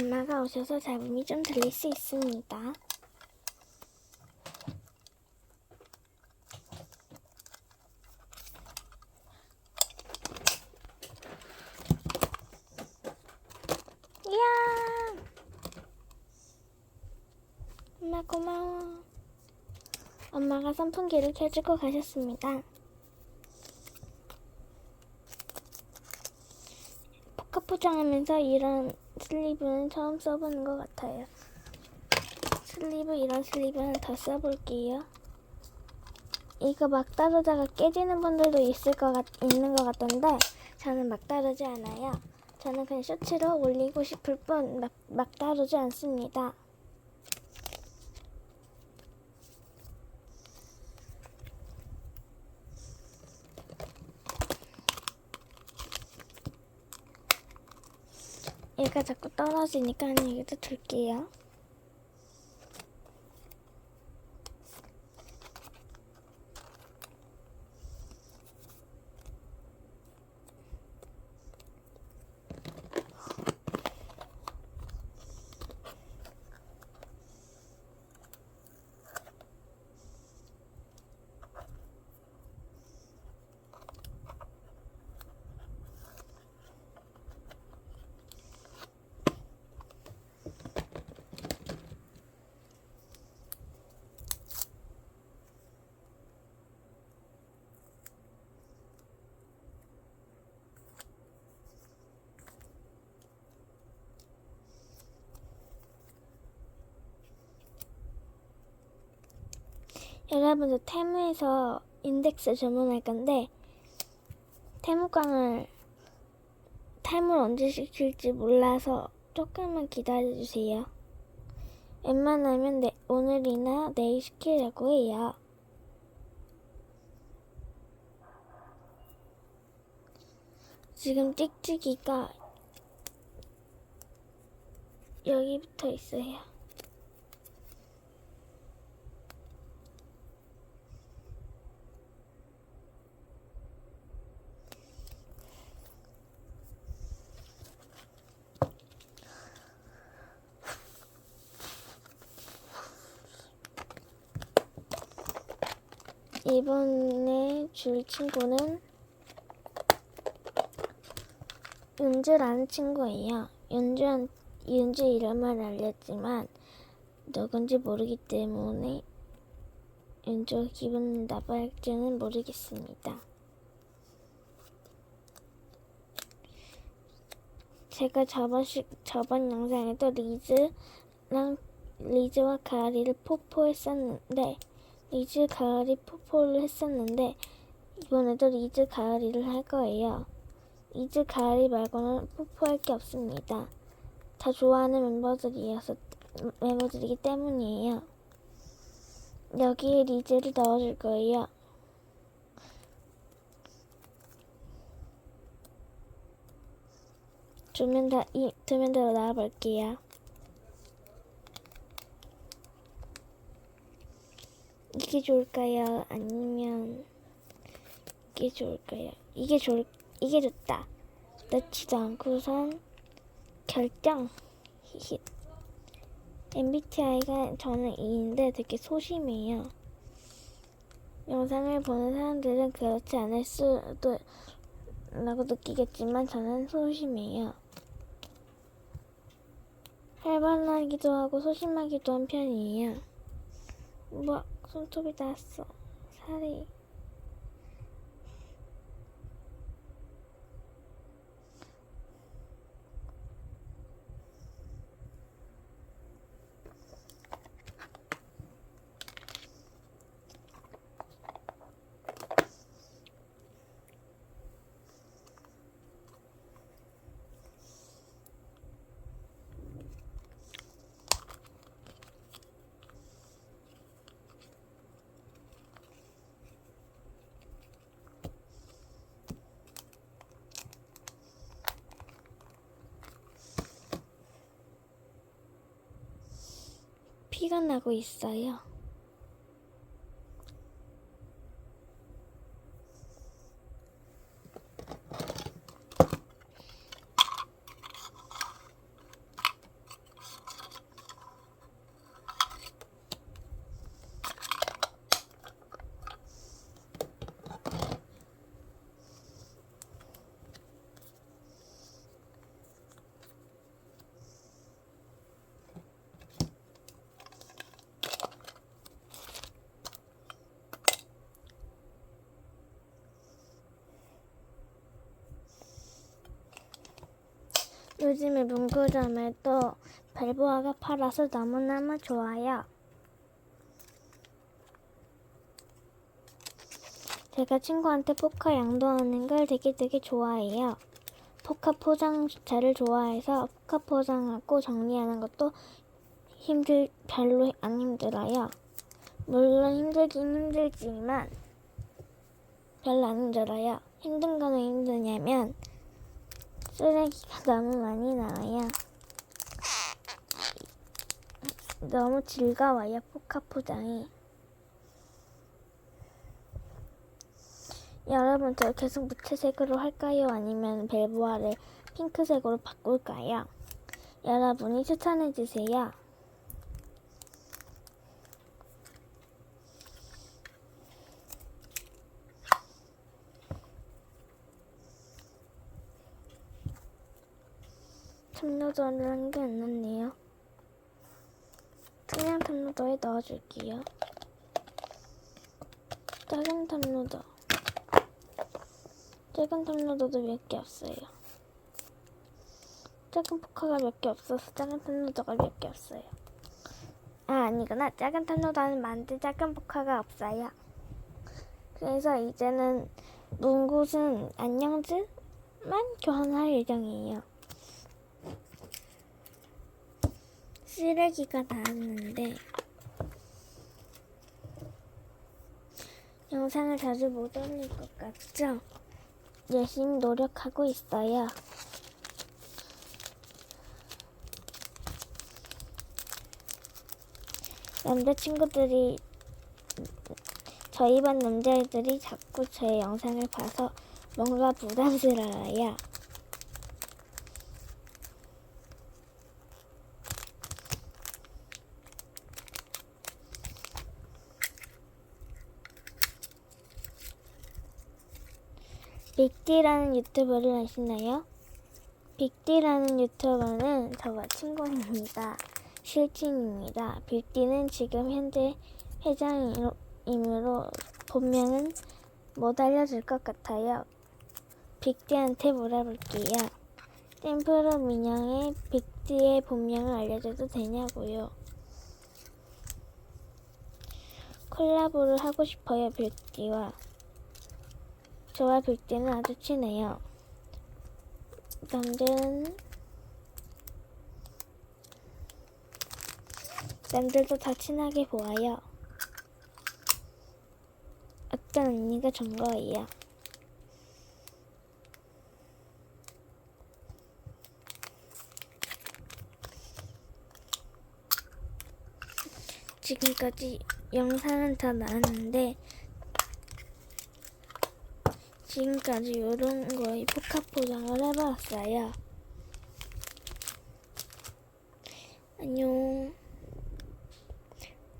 엄마가 오셔서 잡음이 좀 들릴 수 있습니다. 이야! 엄마 고마워. 엄마가 선풍기를 켜주고 가셨습니다. 포카 포장하면서 이런 슬리브는 처음 써보는 것 같아요. 슬리브 이런 슬리브는 더 써볼게요. 이거 막 따르다가 깨지는 분들도 있을 것 같, 있는 것 같던데 저는 막 따르지 않아요. 저는 그냥 셔츠로 올리고 싶을 뿐 막, 막 따르지 않습니다. 얘가 자꾸 떨어지니까 여기다 둘게요. 여러분들 테무에서 인덱스 주문할 건데 테무광을 테무를 언제 시킬지 몰라서 조금만 기다려주세요. 웬만하면 내, 오늘이나 내일 시키려고 해요. 지금 찍찍이가 여기 붙어 있어요. 이번에 줄 친구는 윤주라는 친구예요. 윤주 윤주 이름을 알렸지만 누군지 모르기 때문에 윤주 기분 나빠할지는 모르겠습니다. 제가 저번 시, 저번 영상에도 리즈랑 리즈와 가리를 포포했었는데 리즈 가을이 포포를 했었는데 이번에도 리즈 가을이를 할 거예요. 리즈 가을이 말고는 포포할 게 없습니다. 다 좋아하는 멤버들이어서 멤버들이기 때문이에요. 여기에 리즈를 넣어줄 거예요. 두면 다, 이, 두면 더 나와볼게요. 이게 좋을까요? 아니면 이게 좋을까요? 이게 좋을 이게 좋다. 넣지도 않고선 결정. 히히. MBTI가 저는 2인데 되게 소심해요. 영상을 보는 사람들은 그렇지 않을 수도 라고 느끼겠지만 저는 소심해요. 활발하기도 하고 소심하기도 한 편이에요. 뭐 손톱이 났어. 살이. 피가 나고 있어요. 요즘에 문구점에 또 발보아가 팔아서 너무너무 좋아요. 제가 친구한테 포카 양도하는 걸 되게 되게 좋아해요. 포카 포장자를 좋아해서 포카 포장하고 정리하는 것도 힘들 별로 안 힘들어요. 물론 힘들긴 힘들지만 별로 안 힘들어요. 힘든 거는 힘드냐면 쓰레기가 너무 많이 나와요. 너무 즐거워요 포카 포장이. 여러분 저 계속 무채색으로 할까요? 아니면 벨보아를 핑크색으로 바꿀까요? 여러분이 추천해 주세요. 탐로도를 한게안 났네요. 그냥 탐로도에 넣어줄게요. 작은 탐로도. 작은 탐로도도 몇 개 없어요. 작은 포카가 몇 개 없어서 작은 탐로도가 몇 개 없어요. 아 아니구나. 작은 탐로도는 많은데 작은 포카가 없어요. 그래서 이제는 문곳은 안녕즈만 교환할 예정이에요. 쓰레기가 나왔는데 영상을 자주 못 올릴 것 같죠? 열심히 노력하고 있어요. 남자친구들이 저희 반 남자애들이 자꾸 제 영상을 봐서 뭔가 부담스러워요. 빅디라는 유튜버를 아시나요? 빅디라는 유튜버는 저와 친구입니다. 실친입니다. 빅디는 지금 현재 회장이므로 본명은 못 알려줄 것 같아요. 빅디한테 물어볼게요. 템프로 민영의 빅디의 본명을 알려줘도 되냐고요. 콜라보를 하고 싶어요, 빅디와. 저와 빅디는 아주 친해요. 남들은 남들도 다 친하게 보아요. 어떤 언니가 준 거예요. 지금까지 영상은 다 나왔는데 지금까지 이런 거에 포카 포장을 해봤어요. 안녕.